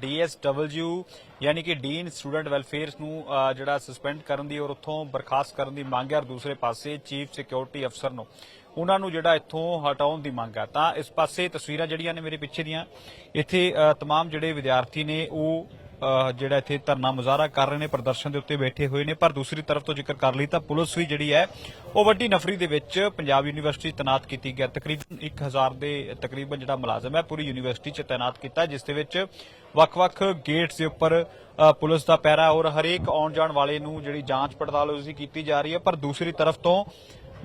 DSW ਯਾਨੀ ਕਿ dean student welfare ਨੂੰ ਜਿਹੜਾ ਸਸਪੈਂਡ ਕਰਨ ਦੀ ਔਰ ਉੱਥੋਂ ਬਰਖਾਸਤ ਕਰਨ ਦੀ ਮੰਗ ਹੈ ਔਰ ਦੂਸਰੇ ਪਾਸੇ ਚੀਫ ਸਿਕਿਉਰਿਟੀ ਅਫਸਰ ਨੂੰ। ਉਹਨਾਂ ਨੂੰ ਜਿਹੜਾ ਇੱਥੋਂ ਹਟਾਉਣ ਦੀ ਮੰਗ ਹੈ। ਤਾਂ ਇਸ ਪਾਸੇ ਤਸਵੀਰਾਂ ਜਿਹੜੀਆਂ ਨੇ ਮੇਰੇ ਪਿੱਛੇ ਦੀਆਂ ਇੱਥੇ ਅ, ਤਮਾਮ ਜਿਹੜੇ ਵਿਦਿਆਰਥੀ ਨੇ ਉਹ ਜਿਹੜਾ ਇੱਥੇ ਧਰਨਾ ਮੁਜ਼ਾਹਰਾ ਕਰ ਰਹੇ ਨੇ, ਪ੍ਰਦਰਸ਼ਨ ਦੇ ਉੱਤੇ ਬੈਠੇ ਹੋਏ ਨੇ, ਪਰ ਦੂਸਰੀ ਤਰਫ ਤੋਂ ਜ਼ਿਕਰ ਕਰ ਲਈ ਤਾਂ ਪੁਲਿਸ ਵੀ ਜਿਹੜੀ ਹੈ, ਉਹ ਵੱਡੀ ਨਫਰੀ ਦੇ ਵਿੱਚ ਪੰਜਾਬ ਯੂਨੀਵਰਸਿਟੀ ਤੈਨਾਤ ਕੀਤੀ ਗਿਆ ਤਕਰੀਬਨ 1000 ਦੇ ਤਕਰੀਬਨ ਜਿਹੜਾ ਮੁਲਾਜ਼ਮ ਹੈ, ਪੂਰੀ ਯੂਨੀਵਰਸਿਟੀ 'ਚ ਤੈਨਾਤ ਕੀਤਾ, ਜਿਸ ਦੇ ਵਿੱਚ ਵੱਖ-ਵੱਖ ਗੇਟਸ ਦੇ ਉੱਪਰ ਪੁਲਿਸ ਦਾ ਪਹਿਰਾ ਔਰ ਹਰੇਕ ਆਉਣ ਜਾਣ ਵਾਲੇ ਨੂੰ ਜਿਹੜੀ ਜਾਂਚ ਪੜਤਾਲ ਉਸਦੀ ਕੀਤੀ ਜਾ ਰਹੀ ਹੈ। ਪਰ ਦੂਸਰੀ ਤਰਫ ਤੋਂ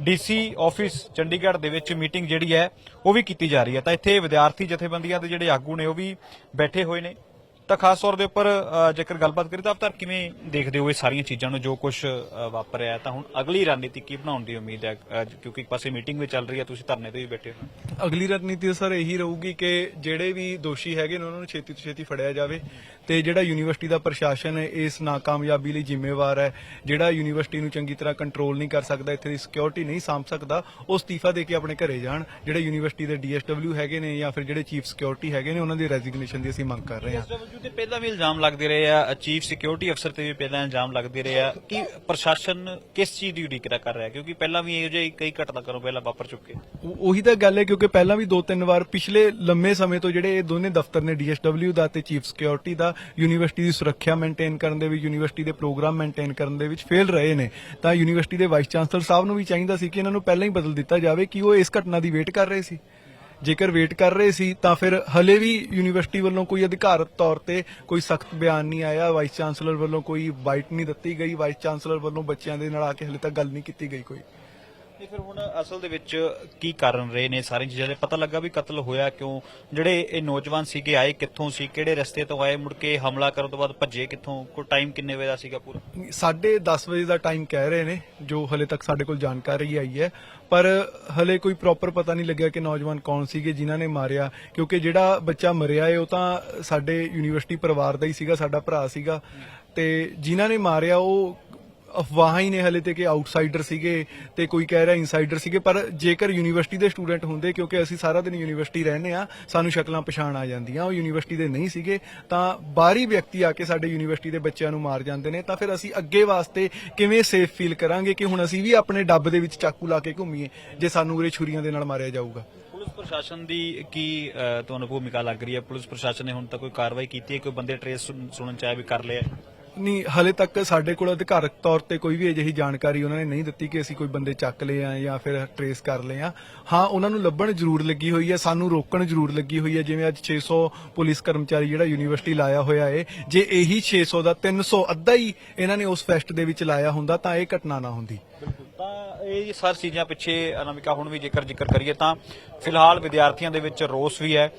ਡੀਸੀ ਆਫਿਸ ਚੰਡੀਗੜ੍ਹ ਦੇ ਵਿੱਚ ਮੀਟਿੰਗ ਜਿਹੜੀ ਹੈ, ਉਹ ਵੀ ਕੀਤੀ ਜਾ ਰਹੀ ਹੈ। ਤਾਂ ਇੱਥੇ ਵਿਦਿਆਰਥੀ ਜਥੇਬੰਦੀਆਂ ਦੇ ਜਿਹੜੇ ਆਗੂ ਨੇ, ਉਹ ਵੀ ਬੈਠੇ ਹੋਏ ਨੇ। ਤਾਂ ਖਾਸ ਤੌਰ ਦੇ ਉੱਪਰ ਜੇਕਰ ਗੱਲਬਾਤ ਕਰੀ ਤਾਂ ਅਵਤਾਰ ਕਿਵੇਂ ਦੇਖਦੇ ਹੋ ਇਹ ਸਾਰੀਆਂ ਚੀਜ਼ਾਂ ਨੂੰ ਜੋ ਕੁਝ ਵਾਪਰਿਆ ਹੈ? ਤਾਂ ਹੁਣ ਅਗਲੀ ਰਣਨੀਤੀ ਕੀ ਬਣਾਉਣ ਦੀ ਉਮੀਦ ਹੈ? ਕਿਉਂਕਿ ਇੱਕ ਪਾਸੇ ਮੀਟਿੰਗ ਵੀ ਚੱਲ ਰਹੀ ਹੈ ਤੁਸੀਂ ਧਰਨੇ ਤੇ ਵੀ ਬੈਠੇ ਹੋ। ਅਗਲੀ ਰਣਨੀਤੀ ਸਰ ਇਹੀ ਰਹੂਗੀ ਕਿ ਜਿਹੜੇ ਵੀ ਦੋਸ਼ੀ ਹੈਗੇ ਨੇ ਉਹਨਾਂ ਨੂੰ ਛੇਤੀ ਤੋਂ ਛੇਤੀ ਫੜਿਆ ਜਾਵੇ ਤੇ ਜਿਹੜਾ ਯੂਨੀਵਰਸਿਟੀ ਦਾ ਪ੍ਰਸ਼ਾਸਨ ਹੈ ਇਸ ਨਾਕਾਮਯਾਬੀ ਲਈ ਜ਼ਿੰਮੇਵਾਰ ਹੈ। ਜਿਹੜਾ ਯੂਨੀਵਰਸਿਟੀ ਨੂੰ ਚੰਗੀ ਤਰ੍ਹਾਂ ਕੰਟਰੋਲ ਨਹੀਂ ਕਰ ਸਕਦਾ ਇੱਥੇ ਦੀ ਸਿਕਿਉਰਿਟੀ ਨਹੀਂ ਸਾਂਭ ਸਕਦਾ ਉਹ ਅਸਤੀਫਾ ਦੇ ਕੇ ਆਪਣੇ ਘਰੇ ਜਾਣ। ਜਿਹੜੇ ਯੂਨੀਵਰਸਿਟੀ ਦੇ ਡੀਐਸਡਬਲਿਊ ਹੈਗੇ ਨੇ ਜਾਂ ਫਿਰ ਜਿਹੜੇ ਚੀਫ ਸਿਕਿਉਰਿਟੀ ਹੈਗੇ ਨੇ ਉਹਨਾਂ ਦੀ ਰੈਜ਼ਿਗਨੇਸ਼ਨ ਦੀ ਅਸੀਂ ਮੰਗ ਕਰ ਰਹੇ ਹਾਂ। ਤੇ ਪਹਿਲਾਂ ਵੀ ਇਲਜ਼ਾਮ ਲੱਗਦੇ ਰਹੇ ਆ ਚੀਫ ਸਿਕਿਉਰਿਟੀ ਅਫਸਰ ਤੇ ਵੀ ਪਹਿਲਾਂ ਇਲਜ਼ਾਮ ਲੱਗਦੇ ਰਹੇ ਆ ਕਿ ਪ੍ਰਸ਼ਾਸਨ ਕਿਸ ਚੀਜ਼ ਦੀ ਉਡੀਕ ਕਰ ਰਿਹਾ, ਕਿਉਂਕਿ ਪਹਿਲਾਂ ਵੀ ਇਹੋ ਜਿਹੇ ਕਈ ਘਟਨਾ ਕਰੋ ਪਹਿਲਾਂ ਵਾਪਰ ਚੁੱਕੇ। ਉਹੀ ਤਾਂ ਗੱਲ ਹੈ, ਕਿਉਂਕਿ ਪਹਿਲਾਂ ਵੀ ਦੋ ਤਿੰਨ ਵਾਰ ਪਿਛਲੇ ਲੰਮੇ ਸਮੇਂ ਤੋਂ ਜਿਹੜੇ ਇਹ ਦੋਨੇ ਦਫ਼ਤਰ ਨੇ ਡੀਐਸਡਬਲਿਊ ਦਾ ਤੇ ਚੀਫ ਸਿਕਿਉਰਿਟੀ ਦਾ, ਯੂਨੀਵਰਸਿਟੀ ਦੀ ਸੁਰੱਖਿਆ ਮੇਨਟੇਨ ਕਰਨ ਦੇ ਵਿੱਚ, ਯੂਨੀਵਰਸਿਟੀ ਦੇ ਪ੍ਰੋਗਰਾਮ ਮੇਨਟੇਨ ਕਰਨ ਦੇ ਵਿੱਚ ਫੇਲ ਰਹੇ ਨੇ, ਤਾਂ ਯੂਨੀਵਰਸਿਟੀ ਦੇ ਵਾਈਸ ਚਾਂਸਲਰ ਸਾਹਿਬ ਨੂੰ ਵੀ ਚਾਹੀਦਾ ਸੀ ਕਿ ਇਹਨਾਂ ਨੂੰ ਪਹਿਲਾਂ ਹੀ ਬਦਲ ਦਿੱਤਾ ਜਾਵੇ ਕਿ ਉਹ ਇਸ ਘਟਨਾ ਦੀ ਵੇਟ ਕਰ ਰਹੇ ਸੀ। ਜੇਕਰ ਵੇਟ ਕਰ ਰਹੇ ਸੀ, ਤਾਂ ਫਿਰ ਹਲੇ ਵੀ ਯੂਨੀਵਰਸਿਟੀ ਵੱਲੋਂ ਕੋਈ ਅਧਿਕਾਰਤ ਤੌਰ ਤੇ ਕੋਈ ਸਖਤ ਬਿਆਨ ਨਹੀਂ ਆਇਆ। ਵਾਈਸ ਚਾਂਸਲਰ ਵੱਲੋਂ ਕੋਈ ਬਾਈਟ ਨਹੀਂ ਦਿੱਤੀ ਗਈ। ਵਾਈਸ ਚਾਂਸਲਰ ਵੱਲੋਂ ਬੱਚਿਆਂ ਦੇ ਨਾਲ ਆ ਕੇ ਹਲੇ ਤੱਕ ਗੱਲ ਨਹੀਂ ਕੀਤੀ ਗਈ ਕੋਈ। ਤੇ ਫਿਰ ਹੁਣ ਅਸਲ ਦੇ ਵਿੱਚ ਕੀ ਕਾਰਨ ਰਹੇ ਨੇ? ਸਾਰੀਆਂ ਚੀਜ਼ਾਂ ਦੇ ਪਤਾ ਲੱਗਾ ਵੀ ਕਤਲ ਹੋਇਆ ਕਿਉਂ? ਜਿਹੜੇ ਇਹ ਨੌਜਵਾਨ ਸੀਗੇ, ਆਏ ਕਿੱਥੋਂ ਸੀ? ਕਿਹੜੇ ਰਸਤੇ ਤੋਂ ਆਏ? ਮੁੜ ਕੇ ਹਮਲਾ ਕਰਨ ਤੋਂ ਬਾਅਦ ਭੱਜੇ ਕਿੱਥੋਂ? ਕੋਈ ਟਾਈਮ ਕਿੰਨੇ ਵਜੇ ਦਾ ਸੀਗਾ ਪੂਰਾ? ਸਾਢੇ 10 ਵਜੇ ਦਾ ਟਾਈਮ ਕਹਿ ਰਹੇ ਨੇ, ਜੋ ਹਲੇ ਤੱਕ ਸਾਡੇ ਕੋਲ ਜਾਣਕਾਰੀ ਆਈ ਹੈ। ਪਰ ਹਲੇ ਕੋਈ ਪ੍ਰੋਪਰ ਪਤਾ ਨਹੀਂ ਲੱਗਿਆ ਕਿ ਨੌਜਵਾਨ ਕੌਣ ਸੀਗੇ, ਜਿਨ੍ਹਾਂ ਨੇ ਮਾਰਿਆ। ਕਿਉਂਕਿ ਜਿਹੜਾ ਬੱਚਾ ਮਰਿਆ ਏ, ਉਹ ਤਾਂ ਸਾਡੇ ਯੂਨੀਵਰਸਿਟੀ ਪਰਿਵਾਰ ਦਾ ਹੀ ਸੀਗਾ, ਸਾਡਾ ਭਰਾ ਸੀਗਾ। ਤੇ ਜਿਨ੍ਹਾਂ ਨੇ ਮਾਰਿਆ, ਉਹ ਅਫਵਾਹਾਂ ਹੀ ਨੇ ਹਲੇ ਤੇ ਕਿ ਆਊਟਸਾਈਡਰ ਸੀਗੇ ਤੇ ਕੋਈ ਕਹਿ ਰਿਹਾ ਇਨਸਾਈਡਰ ਸੀਗੇ, ਪਰ ਜੇਕਰ ਯੂਨੀਵਰਸਿਟੀ ਦੇ ਸਟੂਡੈਂਟ ਹੁੰਦੇ, ਕਿਉਂਕਿ ਅਸੀਂ ਸਾਰਾ ਦਿਨ ਯੂਨੀਵਰਸਿਟੀ ਰਹਿੰਦੇ ਆ ਸਾਨੂੰ ਸ਼ਕਲਾਂ ਪਛਾਣ ਆ ਜਾਂਦੀਆਂ। ਉਹ ਯੂਨੀਵਰਸਿਟੀ ਦੇ ਨਹੀਂ ਸੀਗੇ, ਤਾਂ ਬਾਹਰੀ ਵਿਅਕਤੀ ਆ ਕੇ ਸਾਡੇ ਯੂਨੀਵਰਸਿਟੀ ਦੇ ਬੱਚਿਆਂ ਨੂੰ ਮਾਰ ਜਾਂਦੇ ਨੇ। ਤਾਂ ਫਿਰ ਅਸੀਂ ਅੱਗੇ ਵਾਸਤੇ ਕਿਵੇਂ ਸੇਫ ਫੀਲ ਕਰਾਂਗੇ ਕਿ ਹੁਣ ਅਸੀਂ ਵੀ ਆਪਣੇ ਡੱਬ ਦੇ ਵਿੱਚ ਚਾਕੂ ਲਾ ਕੇ ਘੁੰਮੀਏ, ਜੇ ਸਾਨੂੰ ਉਰੇ ਛੁਰੀਆਂ ਦੇ ਨਾਲ ਮਾਰਿਆ ਜਾਊਗਾ? ਪੁਲਿਸ ਪ੍ਰਸ਼ਾਸਨ ਦੀ ਕੀ ਤੁਹਾਨੂੰ ਭੂਮਿਕਾ ਲੱਗ ਰਹੀ ਹੈ? ਪੁਲਿਸ ਪ੍ਰਸ਼ਾਸਨ ਨੇ ਹੁਣ ਤੱਕ ਕੋਈ ਕਾਰਵਾਈ ਕੀਤੀ ਹੈ? ਕੋਈ ਬੰਦੇ ਟ੍ਰੇਸ ਸੁਣਨ ਚ ਆਇਆ ਵੀ ਕਰ ਲਿਆ ਨਹੀਂ, ਹਲੇ ਤੱਕ ਸਾਡੇ ਕੋਲ ਅਧਿਕਾਰਕ ਤੌਰ ਤੇ ਕੋਈ ਵੀ ਅਜਿਹੀ ਜਾਣਕਾਰੀ ਉਹਨਾਂ ਨੇ ਨਹੀਂ ਦਿੱਤੀ ਕਿ ਅਸੀਂ ਕੋਈ ਬੰਦੇ ਚੱਕ ਲਏ ਆ ਜਾਂ ਫਿਰ ਟਰੇਸ ਕਰ ਲਏ ਆ। ਹਾਂ, ਉਹਨਾਂ ਨੂੰ ਲੱਭਣ ਜ਼ਰੂਰ ਲੱਗੀ ਹੋਈ ਹੈ, ਸਾਨੂੰ ਰੋਕਣ ਜ਼ਰੂਰ ਲੱਗੀ ਹੋਈ ਹੈ, ਜਿਵੇਂ ਅੱਜ 600 ਪੁਲਿਸ ਕਰਮਚਾਰੀ ਜਿਹੜਾ ਯੂਨੀਵਰਸਿਟੀ ਲਾਇਆ ਹੋਇਆ ਏ, ਜੇ ਇਹੀ 600 ਦਾ 300 ਅੱਧਾ ਹੀ ਇਹਨਾਂ ਨੇ ਉਸ ਫੈਸਟ ਦੇ ਵਿੱਚ ਲਾਇਆ ਹੁੰਦਾ, ਤਾਂ ਇਹ ਘਟਨਾ ਨਾ ਹੁੰਦੀ। ਤਾਂ ਇਹ ਸਾਰ ਚੀਜ਼ਾਂ ਪਿੱਛੇ ਅਨਾਮਿਕਾ ਹੁਣ ਵੀ ਜੇਕਰ ਜ਼ਿਕਰ ਕਰੀਏ ਤਾਂ ਫਿਲਹਾਲ ਵਿਦਿਆਰਥੀਆਂ ਦੇ ਵਿੱਚ ਰੋਸ ਵੀ ਹੈ।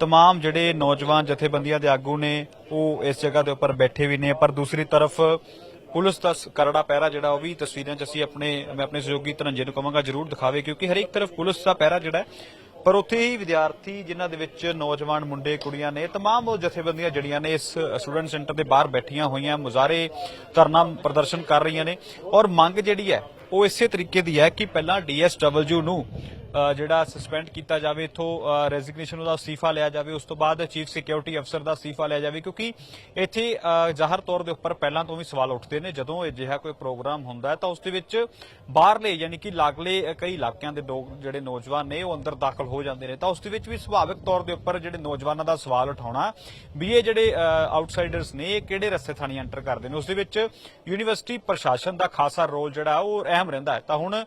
ਤਮਾਮ ਜਿਹੜੇ ਨੌਜਵਾਨ ਜਥੇਬੰਦੀਆਂ ਦੇ ਆਗੂ ਨੇ ਉਹ ਇਸ ਜਗ੍ਹਾ ਦੇ ਉੱਪਰ ਬੈਠੇ ਵੀ ਨੇ ਪਰ ਦੂਸਰੀ ਤਰਫ ਪੁਲਿਸ ਦਾ ਕਰੜਾ ਪਹਿਰਾ ਜਿਹੜਾ ਉਹ ਵੀ ਤਸਵੀਰਾਂ 'ਚ ਅਸੀਂ ਆਪਣੇ ਮੈਂ ਆਪਣੇ ਸਹਿਯੋਗੀ ਧਨੰਜੇ ਨੂੰ ਕਹਾਂਗਾ ਜ਼ਰੂਰ ਦਿਖਾਵੇ ਕਿਉਂਕਿ ਹਰੇਕ ਤਰਫ ਪੁਲਿਸ ਦਾ ਪਹਿਰਾ ਜਿਹੜਾ ਹੈ ਪਰ ਉੱਥੇ ਹੀ ਵਿਦਿਆਰਥੀ ਜਿਨ੍ਹਾਂ ਦੇ ਵਿੱਚ ਨੌਜਵਾਨ ਮੁੰਡੇ ਕੁੜੀਆਂ ਨੇ ਤਮਾਮ ਉਹ ਜਥੇਬੰਦੀਆਂ ਜੜੀਆਂ ਨੇ ਇਸ ਸਟੂਡੈਂਟ ਸੈਂਟਰ ਦੇ ਬਾਹਰ ਬੈਠੀਆਂ ਹੋਈਆਂ ਮੁਜ਼ਾਰੇ ਧਰਨਾ ਪ੍ਰਦਰਸ਼ਨ ਕਰ ਰਹੀਆਂ ਨੇ ਔਰ ਮੰਗ ਜਿਹੜੀ ਹੈ ਉਹ ਇਸੇ ਤਰੀਕੇ ਦੀ ਹੈ ਕਿ ਪਹਿਲਾਂ ਡੀਐਸਡਬਲਯੂ ਨੂੰ ਜਿਹੜਾ ਸਸਪੈਂਡ ਕੀਤਾ ਜਾਵੇ, ਇਥੋਂ ਰੈਜ਼ਿਗਨੇਸ਼ਨ ਉਹਦਾ ਅਸਤੀਫਾ ਲਿਆ ਜਾਵੇ, ਉਸ ਤੋਂ ਬਾਅਦ ਚੀਫ ਸਿਕਿਉਰਿਟੀ ਅਫਸਰ ਦਾ ਅਸਤੀਫਾ ਲਿਆ ਜਾਵੇ, ਕਿਉਂਕਿ ਇੱਥੇ ਜ਼ਾਹਰ ਤੌਰ ਦੇ ਉੱਪਰ ਪਹਿਲਾਂ ਤੋਂ ਵੀ ਸਵਾਲ ਉੱਠਦੇ ਨੇ, ਜਦੋਂ ਅਜਿਹਾ ਕੋਈ ਪ੍ਰੋਗਰਾਮ ਹੁੰਦਾ ਤਾਂ ਉਸ ਦੇ ਵਿੱਚ ਬਾਹਰਲੇ, ਯਾਨੀ ਕਿ ਲਾਗਲੇ ਕਈ ਇਲਾਕਿਆਂ ਦੇ ਲੋਕ ਜਿਹੜੇ ਨੌਜਵਾਨ ਨੇ, ਉਹ ਅੰਦਰ ਦਾਖਲ ਹੋ ਜਾਂਦੇ ਨੇ। ਤਾਂ ਉਸ ਦੇ ਵਿੱਚ ਵੀ ਸੁਭਾਵਿਕ ਤੌਰ ਦੇ ਉੱਪਰ ਜਿਹੜੇ ਨੌਜਵਾਨਾਂ ਦਾ ਸਵਾਲ ਉਠਾਉਣਾ, ਵੀ ਇਹ ਜਿਹੜੇ ਆਊਟਸਾਈਡਰਸ ਨੇ, ਇਹ ਕਿਹੜੇ ਰਸਤੇ ਥਾਣੀ ਐਂਟਰ ਕਰਦੇ ਨੇ? ਉਸ ਦੇ ਵਿੱਚ ਯੂਨੀਵਰਸਿਟੀ ਪ੍ਰਸ਼ਾਸਨ ਦਾ ਖਾਸਾ ਰੋਲ ਜਿਹੜਾ, ਉਹ ਅਹਿਮ ਰਹਿੰਦਾ ਹੈ। ਤਾਂ ਹੁਣ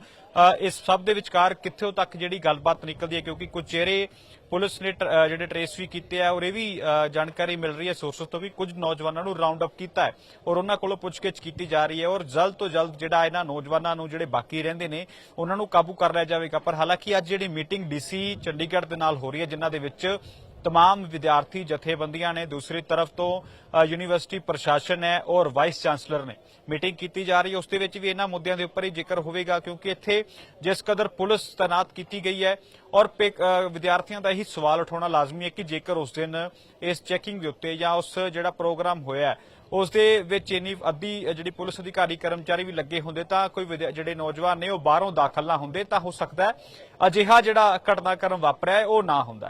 ਇਸ ਸਭ ਦੇ ਵਿਚਕਾਰ ਕਿੱਥੋਂ ਤੱਕ ਜਿਹੜੀ ਗੱਲਬਾਤ ਨਿਕਲਦੀ ਹੈ? ਕਿਉਂਕਿ ਕੁਝ ਚਿਹਰੇ ਪੁਲਿਸ ਨੇ ਜਿਹੜੇ ਟਰੇਸ ਵੀ ਕੀਤੇ ਆ, ਔਰ ਇਹ ਵੀ ਜਾਣਕਾਰੀ ਮਿਲ ਰਹੀ ਹੈ ਸੋਰਸਸ ਤੋਂ ਵੀ ਕੁਝ ਨੌਜਵਾਨਾਂ ਨੂੰ ਰਾਉਂਡ ਅਪ ਕੀਤਾ ਹੈ, ਔਰ ਉਹਨਾਂ ਕੋਲੋਂ ਪੁੱਛਗਿੱਛ ਕੀਤੀ ਜਾ ਰਹੀ ਹੈ, ਔਰ ਜਲਦ ਤੋਂ ਜਲਦ ਜਿਹੜਾ ਇਹਨਾਂ ਨੌਜਵਾਨਾਂ ਨੂੰ ਜਿਹੜੇ ਬਾਕੀ ਰਹਿੰਦੇ ਨੇ, ਉਹਨਾਂ ਨੂੰ ਕਾਬੂ ਕਰ ਲਿਆ ਜਾਵੇਗਾ। ਪਰ ਹਾਲਾਂਕਿ ਅੱਜ ਜਿਹੜੀ ਮੀਟਿੰਗ ਡੀਸੀ ਚੰਡੀਗੜ੍ਹ ਦੇ ਨਾਲ ਹੋ ਰਹੀ ਹੈ, ਜਿਨ੍ਹਾਂ ਦੇ ਵਿੱਚ ਤਮਾਮ ਵਿਦਿਆਰਥੀ ਜਥੇਬੰਦੀਆਂ ਨੇ ਦੂਸਰੀ ਤਰਫ ਤੋਂ ਅ, ਯੂਨੀਵਰਸਿਟੀ ਪ੍ਰਸ਼ਾਸਨ ਹੈ ਔਰ ਵਾਈਸ ਚਾਂਸਲਰ ਨੇ ਮੀਟਿੰਗ ਕੀਤੀ ਜਾ ਰਹੀ ਹੈ ਉਸ ਦੇ ਵਿੱਚ ਵੀ ਇਹਨਾਂ ਮੁੱਦਿਆਂ ਦੇ ਉੱਪਰ ਹੀ ਜ਼ਿਕਰ ਹੋਵੇਗਾ ਕਿਉਂਕਿ ਇੱਥੇ ਜਿਸ ਕਦਰ ਪੁਲਿਸ ਤਾਇਨਾਤ ਕੀਤੀ ਗਈ ਹੈ ਔਰ ਵਿਦਿਆਰਥੀਆਂ ਦਾ ਇਹੀ ਸਵਾਲ ਉਠਾਉਣਾ ਲਾਜ਼ਮੀ ਹੈ ਕਿ ਜੇਕਰ ਉਸ ਦਿਨ ਇਸ ਚੈਕਿੰਗ ਦੇ ਉੱਤੇ ਜਾਂ ਉਸ ਜਿਹੜਾ ਪ੍ਰੋਗਰਾਮ ਹੋਇਆ ਉਸ ਦੇ ਵਿੱਚ ਇੰਨੀ ਅੱਧੀ ਜਿਹੜੀ ਪੁਲਿਸ ਅਧਿਕਾਰੀ ਕਰਮਚਾਰੀ ਵੀ ਲੱਗੇ ਹੁੰਦੇ ਤਾਂ ਕੋਈ ਜਿਹੜੇ ਨੌਜਵਾਨ ਨੇ ਉਹ ਬਾਹਰੋਂ ਦਾਖਲ ਨਾ ਹੁੰਦੇ ਤਾਂ ਹੋ ਸਕਦਾ ਅਜਿਹਾ ਜਿਹੜਾ ਘਟਨਾਕ੍ਰਮ ਵਾਪਰਿਆ ਉਹ ਨਾ ਹੁੰਦਾ